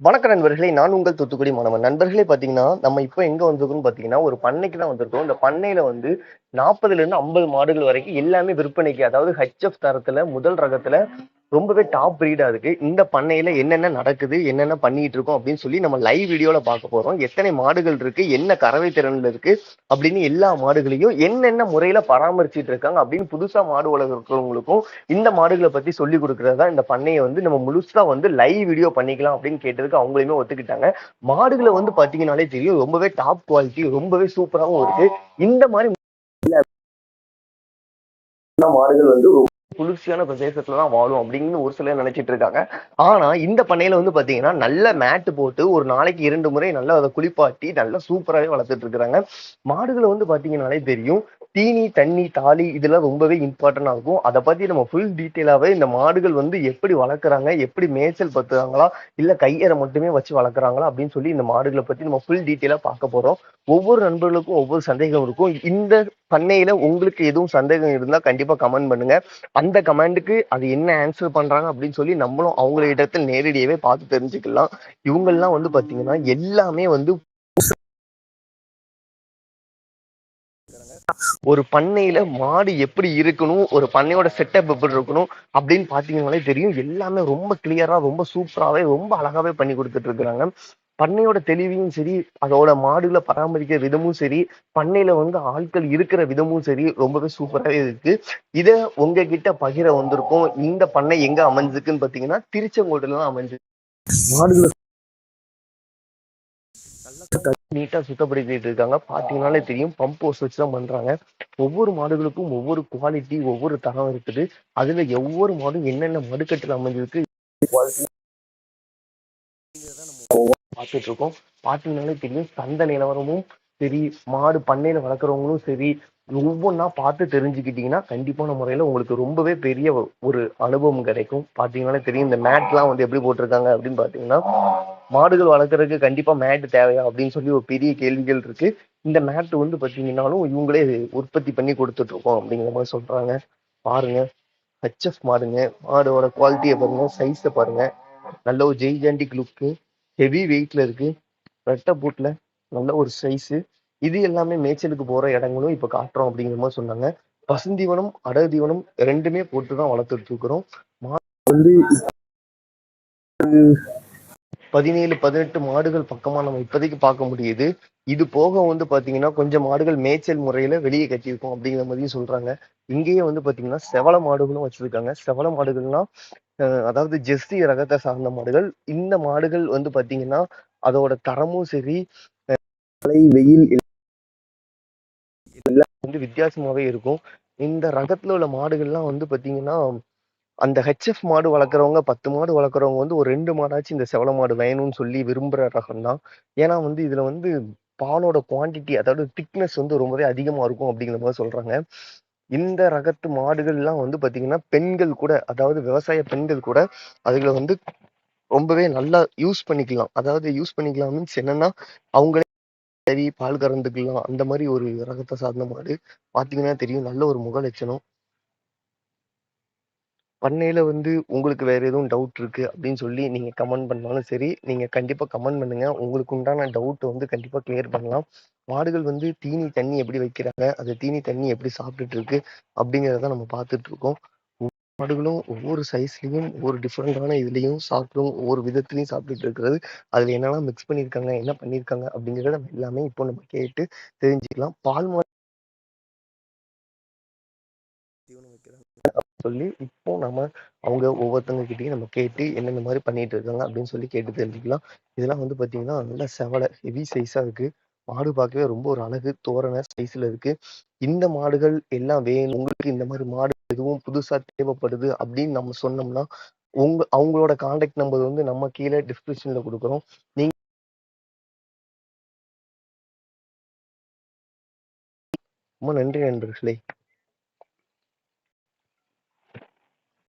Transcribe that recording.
வணக்க நண்பர்களே நான் உங்கள் தூத்துக்குடி மாணவன். நண்பர்களே பாத்தீங்கன்னா நம்ம இப்போ எங்க வந்திருக்கோம்னு பாத்தீங்கன்னா ஒரு பண்ணைக்கு தான் வந்திருக்கோம். இந்த பண்ணையில வந்து நாற்பதுல இருந்து ஐம்பது மாடுகள் வரைக்கும் எல்லாமே விற்பனைக்கு அதாவது ஹெச்எஃப் தரத்துல முதல் ரகத்துல ரொம்பவே டாப் பிரீடா இருக்கு. இந்த பண்ணையில என்னென்ன நடக்குது என்னென்ன பண்ணிட்டு இருக்கோம் அப்படின்னு சொல்லி நம்ம லைவ் வீடியோல பார்க்க போறோம். எத்தனை மாடுகள் இருக்கு என்ன கறவை திறன்ல இருக்கு அப்படின்னு எல்லா மாடுகளையும் என்னென்ன முறையில பராமரிச்சிட்டு இருக்காங்க அப்படின்னு புதுசா மாடு வளர்க்குறவங்களுக்கும் இந்த மாடுகளை பத்தி சொல்லி கொடுக்கறதா இந்த பண்ணையை வந்து நம்ம முழுசா வந்து லைவ் வீடியோ பண்ணிக்கலாம் அப்படின்னு கேட்டதுக்கு அவங்களையுமே ஒத்துக்கிட்டாங்க. மாடுகளை வந்து பாத்தீங்கன்னாலே தெரியும் ரொம்பவே டாப் குவாலிட்டி ரொம்பவே சூப்பராகவும் இருக்கு. இந்த மாதிரி மாடுகள் வந்து குளிர்ச்சியான பிரதேசத்துல தான் வாழும் அப்படின்னு ஒரு சிலர் நினைச்சிட்டு இருக்காங்க. ஆனா இந்த பண்ணையில வந்து பாத்தீங்கன்னா நல்ல மேட்டு போட்டு ஒரு நாளைக்கு இரண்டு முறை நல்லா அதை குளிப்பாட்டி நல்லா சூப்பராகவே வளர்த்துட்டு இருக்கிறாங்க. மாடுகளை வந்து பாத்தீங்கன்னாலே தெரியும் தீனி தண்ணி தாலி இதெல்லாம் ரொம்பவே இம்பார்ட்டன்ட் இருக்கும். அதை பத்தி நம்ம ஃபுல் டீட்டெயிலாவே இந்த மாடுகள் வந்து எப்படி வளர்க்குறாங்க எப்படி மேய்ச்சல் பத்துறாங்களா இல்ல கையறை மட்டுமே வச்சு வளர்க்குறாங்களா அப்படின்னு சொல்லி இந்த மாடுகளை பத்தி நம்ம ஃபுல் டீட்டெயிலா பார்க்க போறோம். ஒவ்வொரு நண்பர்களுக்கும் ஒவ்வொரு சந்தேகம் இருக்கும். இந்த பண்ணையில உங்களுக்கு எதுவும் சந்தேகம் இருந்தா கண்டிப்பா கமெண்ட் பண்ணுங்க. அந்த கமெண்ட்டுக்கு அது என்ன ஆன்சர் பண்றாங்க அப்படின்னு சொல்லி நம்மளும் அவங்கள இடத்துல நேரடியாவே பார்த்து தெரிஞ்சுக்கலாம். இவங்கெல்லாம் வந்து பாத்தீங்கன்னா எல்லாமே வந்து ஒரு பண்ணையில மாடு எப்படி இருக்கணும் ஒரு பண்ணையோட செட்டப் எப்படி இருக்கணும் அப்படின்னு பாத்தீங்கன்னாலே தெரியும். எல்லாமே ரொம்ப கிளியரா ரொம்ப சூப்பராவே ரொம்ப அழகாவே பண்ணி கொடுத்துட்டு இருக்கிறாங்க. பண்ணையோட தெளிவையும் சரி அதோட மாடுகளை பராமரிக்கிற விதமும் சரி பண்ணையில வந்து ஆட்கள் இருக்கிற விதமும் சரி ரொம்பவே சூப்பராகவே இருக்கு. இதை உங்ககிட்ட பகிர வந்திருக்கோம். இந்த பண்ணை எங்க அமைஞ்சிருக்குன்னு பாத்தீங்கன்னா திருச்செங்கோட்டில் தான் அமைஞ்சிருக்கு. மாடுகளை நீட்டா சுத்தப்படுத்திட்டு இருக்காங்க. பாத்தீங்கன்னாலே தெரியும் பம்ப் ஹவுஸ் வச்சுதான் பண்றாங்க. ஒவ்வொரு மாடுகளுக்கும் ஒவ்வொரு குவாலிட்டி ஒவ்வொரு தரம் இருக்குது. அதுல ஒவ்வொரு மாடும் என்னென்ன மடுக்கட்டில் அமைஞ்சிருக்கு பார்த்துட்டு இருக்கோம். பார்த்தீங்கன்னாலே தெரியும் சந்த நிலவரமும் சரி மாடு பண்ணையில வளர்க்குறவங்களும் சரி ஒவ்வொன்றா பார்த்து தெரிஞ்சுக்கிட்டீங்கன்னா கண்டிப்பான முறையில் உங்களுக்கு ரொம்பவே பெரிய ஒரு அனுபவம் கிடைக்கும். பார்த்தீங்கன்னா தெரியும் இந்த மேட்லாம் வந்து எப்படி போட்டிருக்காங்க அப்படின்னு பார்த்தீங்கன்னா மாடுகள் வளர்க்குறதுக்கு கண்டிப்பாக மேட் தேவையா அப்படின்னு சொல்லி ஒரு பெரிய கேள்விகள் இருக்கு. இந்த மேட் வந்து பார்த்தீங்கன்னாலும் இவங்களே உற்பத்தி பண்ணி கொடுத்துட்டு இருக்கோம் அப்படிங்கிற மாதிரி சொல்றாங்க. பாருங்க ஹெச்எஃப் மாடுங்க மாடோட குவாலிட்டியை பாருங்க சைஸை பாருங்க. நல்ல ஒரு ஜெய்ஜாண்டிக் லுக்கு ஹெவி வெயிட்ல இருக்கு. ரெட்டை பூட்டில் நல்ல ஒரு சைஸு இது எல்லாமே மேய்ச்சலுக்கு போற இடங்களும் இப்ப காட்டுறோம் அப்படிங்கிற மாதிரி சொன்னாங்க. பசுந்தீவனம் அடர் தீவனம் ரெண்டுமே போட்டு தான் வளர்த்துட்டு இருக்கிறோம். வந்து பதினேழு பதினெட்டு மாடுகள் பக்கமா நம்ம இப்போதைக்கு பார்க்க முடியுது. இது போக வந்து பாத்தீங்கன்னா கொஞ்சம் மாடுகள் மேய்ச்சல் முறையில வெளியே கட்டியிருக்கோம் அப்படிங்கிற மாதிரியும் சொல்றாங்க. இங்கேயே வந்து பாத்தீங்கன்னா செவல மாடுகளும் வச்சிருக்காங்க. செவல மாடுகள்னா அதாவது ஜெர்சி ரகத்தை சார்ந்த மாடுகள். இந்த மாடுகள் வந்து பாத்தீங்கன்னா அதோட தரமும் சரி மழை வெயில் வந்து வித்தியாசமாவே இருக்கும். இந்த ரகத்துல உள்ள மாடுகள்லாம் வந்து பாத்தீங்கன்னா அந்த ஹெச்எஃப் மாடு வளர்க்குறவங்க பத்து மாடு வளர்க்குறவங்க வந்து ஒரு ரெண்டு மாடாச்சும் இந்த செவல மாடு வேணும்னு சொல்லி விரும்புகிற ரகம் தான். ஏன்னா வந்து இதில் வந்து பாலோட குவான்டிட்டி அதாவது திக்னஸ் வந்து ரொம்பவே அதிகமாக இருக்கும் அப்படிங்கிற மாதிரி சொல்கிறாங்க இந்த ரகத்து மாடுகள்லாம் வந்து பார்த்திங்கன்னா பெண்கள் கூட அதாவது விவசாய பெண்கள் கூட அதுகளை வந்து ரொம்பவே நல்லா யூஸ் பண்ணிக்கலாம். அதாவது யூஸ் பண்ணிக்கலாம் மீன்ஸ் என்னன்னா அவங்களே சரி பால் கறந்துக்கலாம். அந்த மாதிரி ஒரு ரகத்தை சார்ந்த மாடு பார்த்தீங்கன்னா தெரியும். நல்ல ஒரு முக லட்சணம். பண்ணையில வந்து உங்களுக்கு வேற எதுவும் டவுட் இருக்கு அப்படின்னு சொல்லி நீங்க கமெண்ட் பண்ணாலும் சரி நீங்க கண்டிப்பா கமெண்ட் பண்ணுங்க. உங்களுக்கு உண்டான டவுட் வந்து கண்டிப்பா கிளியர் பண்ணலாம். மாடுகள் வந்து தீனி தண்ணி எப்படி வைக்கிறாங்க அது தீனி தண்ணி எப்படி சாப்பிட்டுட்டு இருக்கு அப்படிங்கிறத நம்ம பார்த்துட்டு இருக்கோம். மாடுகளும் ஒவ்வொரு சைஸ்லயும் ஒவ்வொரு டிஃப்ரெண்டான இதுலயும் சாப்பிடும் ஒவ்வொரு விதத்துலயும் சாப்பிட்டுட்டு இருக்கிறது. அதுல என்னெல்லாம் மிக்ஸ் பண்ணியிருக்காங்க என்ன பண்ணியிருக்காங்க அப்படிங்கிறத நம்ம எல்லாமே இப்போ நம்ம கேட்டு தெரிஞ்சுக்கலாம். பால் மாடு சொல்லி இப்போ நம்ம அவங்க ஒவ்வொருத்தவங்க கிட்டயும் நம்ம கேட்டு என்னென்ன மாதிரி பண்ணிட்டு இருக்காங்க அப்படின்னு சொல்லி கேட்டு தெரிஞ்சுக்கலாம். இதெல்லாம் வந்து பாத்தீங்கன்னா நல்ல செவலை ஹெவி சைஸா இருக்கு. மாடு பார்க்கவே ரொம்ப ஒரு அழகு தோரண சைஸ்ல இருக்கு. இந்த மாடுகள் எல்லாம் வேணும். உங்களுக்கு இந்த மாதிரி மாடு எதுவும் புதுசா தேவைப்படுது அப்படின்னு நம்ம சொன்னோம்னா உங்க அவங்களோட கான்டாக்ட் நம்பர் வந்து நம்ம கீழே டிஸ்கிரிப்ஷன்ல கொடுக்குறோம். நீங்க ரொம்ப நன்றி நண்பர்களே.